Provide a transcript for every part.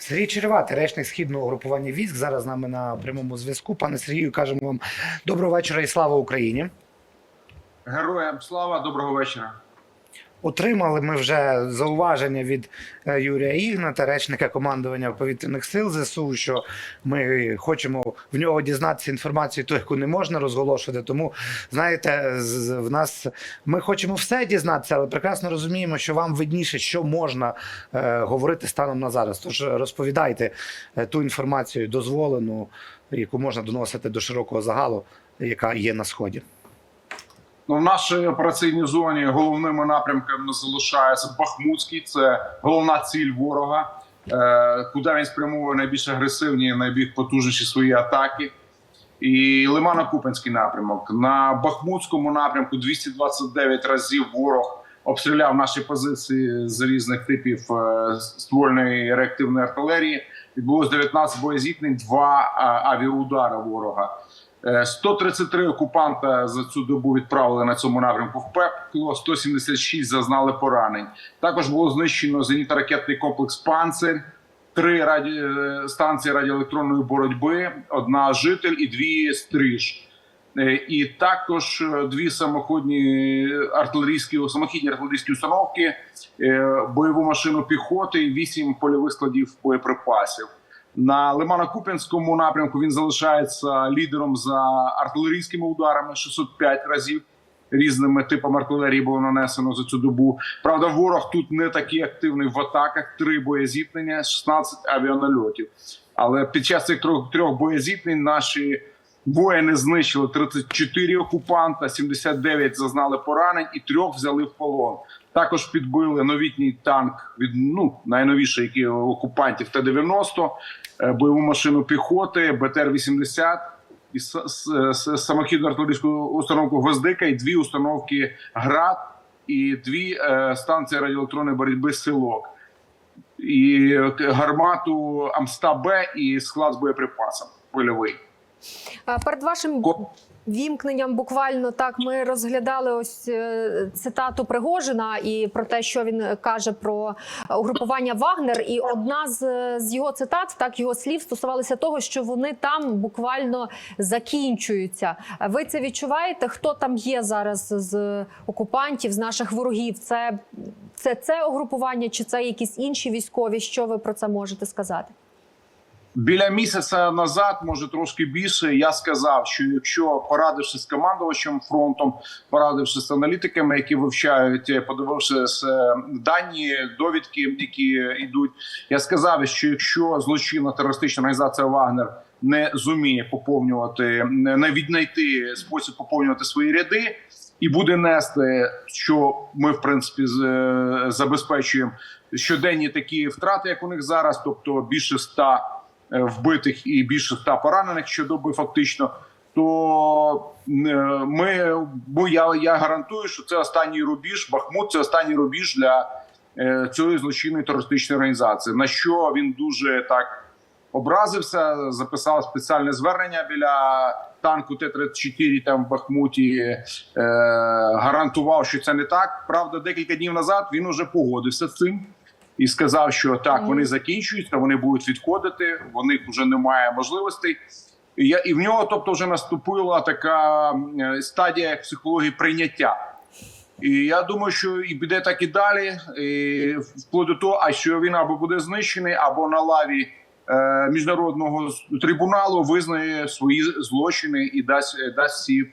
Сергій Череватий, речник східного групування військ. Зараз з нами на прямому зв'язку. Пане Сергію, кажемо вам доброго вечора і слава Україні. Героям слава, доброго вечора. Отримали ми вже зауваження від е, Юрія Ігната, речника командування повітряних сил ЗСУ, що ми хочемо в нього дізнатися інформацію, ту, яку не можна розголошувати. Тому знаєте, в нас ми хочемо все дізнатися, але прекрасно розуміємо, що вам видніше, що можна е, говорити станом на зараз. Тож розповідайте е, ту інформацію дозволену, яку можна доносити до широкого загалу, яка є на сході. Ну, в нашій операційній зоні головними напрямками залишається Бахмутський, це головна ціль ворога, е, куди він спрямовує найбільш агресивні, найбільш потужніші свої атаки. І Лимано-Купенський напрямок. На Бахмутському напрямку 229 разів ворог обстріляв наші позиції з різних типів е, ствольної реактивної артилерії. Відбулось 19 боєзіткнень, два а, авіаудари ворога. Е, 133 окупанта за цю добу відправили на цьому напрямку в пекло, 176 зазнали поранень. Також було знищено зенітно-ракетний комплекс «Панцир», три раді... е, станції радіоелектронної боротьби, одна житель і дві стриж. Е, І також е, дві самоходні артилерійські самохідні артилерійські установки, е, бойову машину піхоти, і вісім польових складів боєприпасів. На Лимано-Куп'янському напрямку він залишається лідером за артилерійськими ударами 605 разів. Різними типами артилерії було нанесено за цю добу. Правда, ворог тут не такий активний в атаках. Три боєзіткнення, 16 авіанальотів. Але під час цих трьох, боєзіткнень наші воїни знищили 34 окупанта, 79 зазнали поранень і трьох взяли в полон. Також підбили новітній танк від ну найновіший, який окупантів Т-90, е, бойову машину піхоти, БТР-80 і самохідну артилерійську установку Гвоздика і дві установки ГРАД і дві е, станції радіоелектронної боротьби «Силок». І гармату Амста-Б і склад з боєприпасом польовий. Перед вашим вімкненням буквально так ми розглядали ось е, цитату Пригожина і про те, що він каже про угрупування Вагнер. І одна з, з його цитат, так його слів, стосувалася того, що вони там буквально закінчуються. Ви це відчуваєте? Хто там є зараз з окупантів, з наших ворогів? Це це, це угрупування, чи це якісь інші військові? Що ви про це можете сказати? Біля місяця назад, може трошки більше, я сказав, що якщо порадившись з командувачем фронтом, порадившись з аналітиками, які вивчають, е, подивившись е, дані, довідки, які йдуть, я сказав, що якщо злочинна терористична організація Вагнер не зуміє поповнювати, не віднайти спосіб поповнювати свої ряди. І буде нести, що ми в принципі е, забезпечуємо щоденні такі втрати, як у них зараз, тобто більше ста вбитих і більше ста поранених щодоби, фактично. То е, ми бо я, я гарантую, що це останній рубіж. Бахмут це останній рубіж для е, цієї злочинної терористичної організації. На що він дуже так образився, записав спеціальне звернення біля танку Т-34 там в Бахмуті. Е, гарантував, що це не так. Правда, декілька днів назад він уже погодився з цим і сказав, що так, вони закінчуються, вони будуть відходити, в них вже немає можливостей. І я і в нього, тобто, вже наступила така е, стадія психології прийняття. І я думаю, що і піде так і далі, і вплоть до того, а що він або буде знищений, або на лаві е, міжнародного трибуналу визнає свої злочини і дасть дасть всі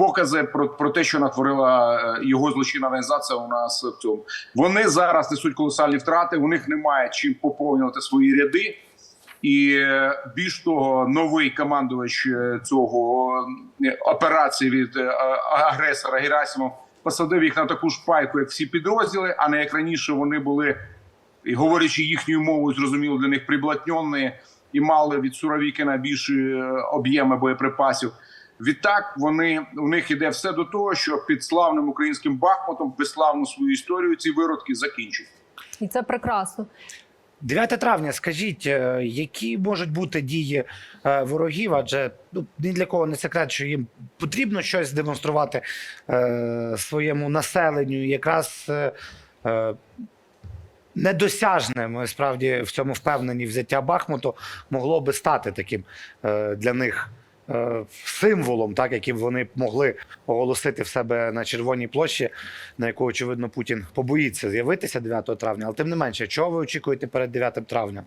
покази про, про те, що натворила е, його злочинна організація у нас в цьому. Вони зараз несуть колосальні втрати. У них немає чим поповнювати свої ряди. І е, більш того, новий командувач е, цього операції від агресора Герасимов посадив їх на таку ж пайку, як всі підрозділи, а не як раніше вони були, говорячи їхньою мовою, зрозуміло для них приблотньонні і мали від Суровікіна більші об'єми боєприпасів. Відтак вони у них іде все до того, що під славним українським Бахмутом безславну свою історію ці виродки закінчать. І це прекрасно. 9 травня, скажіть, е, які можуть бути дії е, ворогів? Адже ну, ні для кого не секрет, що їм потрібно щось демонструвати е, своєму населенню. Якраз е, е, недосяжне. Ми справді в цьому впевнені взяття Бахмуту могло би стати таким е, для них. Е, Символом, так яким вони могли оголосити в себе на Червоній площі, на яку очевидно Путін побоїться з'явитися 9 травня. Але тим не менше, чого ви очікуєте перед 9 травня?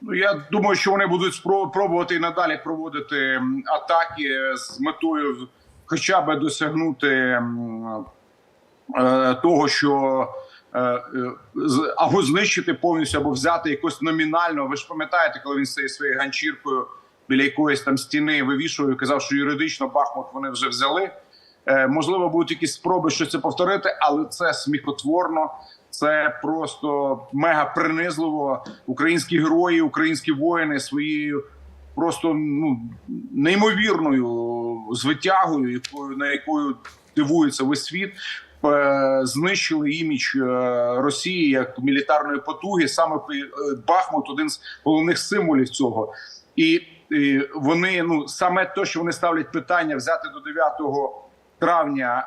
Ну, я думаю, що вони будуть спро- пробувати і надалі проводити атаки з метою хоча б досягнути е, того, що е, е, або знищити повністю, або взяти якось номінально. Ви ж пам'ятаєте, коли він стоїть своєю ганчіркою біля якоїсь там стіни вивішував і казав, що юридично Бахмут вони вже взяли. Е, можливо, будуть якісь спроби щось це повторити, але це сміхотворно. Це просто мега принизливо. Українські герої, українські воїни своєю просто ну неймовірною звитягою, якою на якою дивується весь світ. е, Знищили імідж е, Росії як мілітарної потуги. Саме Бахмут один з головних символів цього. І вони ну саме те, що вони ставлять питання взяти до 9 травня.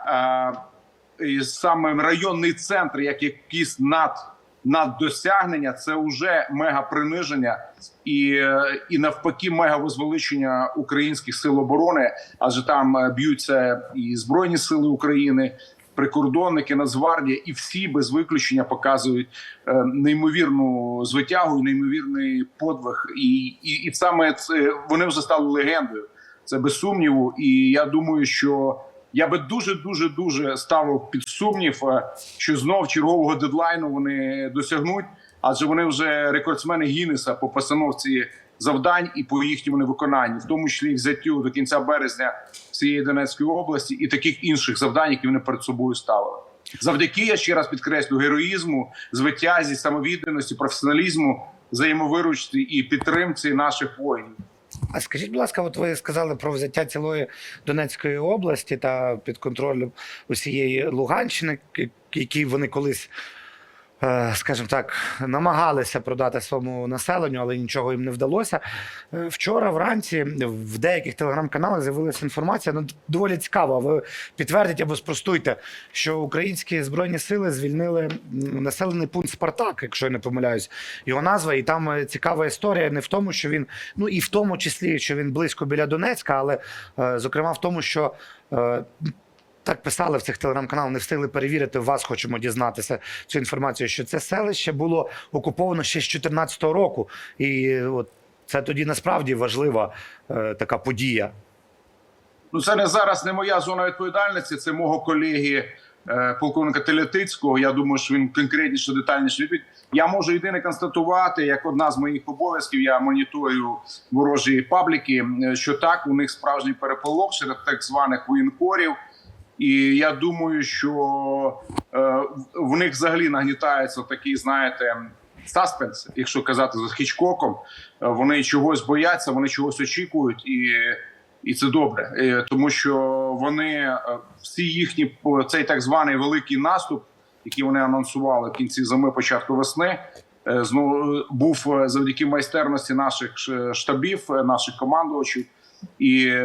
е, саме районний центр, як якісь над, наддосягнення, це вже мега приниження і, і навпаки, мега возвеличення українських сил оборони, адже там е, б'ються і збройні сили України. Прикордонники, Нацгвардія і всі без виключення показують е, неймовірну звитягу, і неймовірний подвиг, і, і, і саме це вони вже стали легендою. Це без сумніву. І я думаю, що я би дуже дуже дуже ставив під сумнів, е, що знов чергового дедлайну вони досягнуть, адже вони вже рекордсмени Гіннеса по постановці завдань і по їхньому невиконанню, в тому числі взяттю до кінця березня всієї Донецької області і таких інших завдань, які вони перед собою ставили. Завдяки я ще раз підкреслю героїзму, звитязі, самовідданості, професіоналізму, взаємовиручці і підтримці наших воїнів. А скажіть, будь ласка, от ви сказали про взяття цілої Донецької області та під контролем усієї Луганщини, які вони колись, скажімо так, намагалися продати своєму населенню, але нічого їм не вдалося. Е, Вчора вранці в деяких телеграм-каналах з'явилася інформація, ну доволі цікава. Ви підтвердіть або спростуйте, що українські збройні сили звільнили населений пункт Спартак, якщо я не помиляюсь, його назва. І там е, цікава історія не в тому, що він, ну і в тому числі, що він близько біля Донецька, але е, зокрема в тому, що. Так писали в цих телеграм-каналах, не встигли перевірити. Вас хочемо дізнатися цю інформацію, що це селище було окуповано ще з 2014 року, і от це тоді насправді важлива е, така подія. Ну, це не зараз не моя зона відповідальності, це мого колеги е, полковника Телетицького. Я думаю, що він конкретніше, детальніше відповідь. Я можу єдине констатувати, як одна з моїх обов'язків, я моніторю ворожі пабліки, е, що так у них справжній переполох серед так званих воєнкорів. І я думаю, що е, в них взагалі нагнітається такий, знаєте, саспенс, якщо казати за Хічкоком. Е, Вони чогось бояться, вони чогось очікують, і, і це добре, Е, тому що вони всі їхні цей так званий великий наступ, який вони анонсували в кінці зими, початку весни. Знову був завдяки майстерності наших штабів, наших командувачів і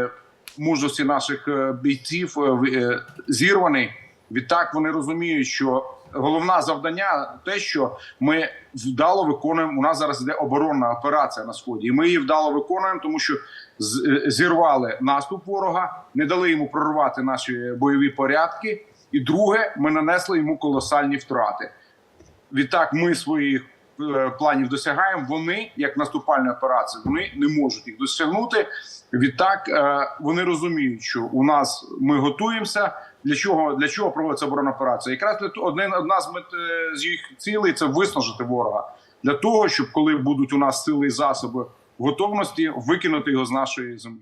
мужності наших е, бійців е, е, зірваний. Відтак вони розуміють, що головне завдання те, що ми вдало виконуємо. У нас зараз іде оборонна операція на сході, і ми її вдало виконуємо, тому що зірвали наступ ворога, не дали йому прорвати наші бойові порядки. І друге, ми нанесли йому колосальні втрати. Відтак, ми своїх планів досягаємо. Вони, як наступальна операція, вони не можуть їх досягнути. Відтак е, вони розуміють, що у нас ми готуємося. Для чого для чого проводиться оборонна операція? Якраз для того, один одна з мет е, з їх цілей це виснажити ворога для того, щоб коли будуть у нас сили і засоби готовності, викинути його з нашої землі.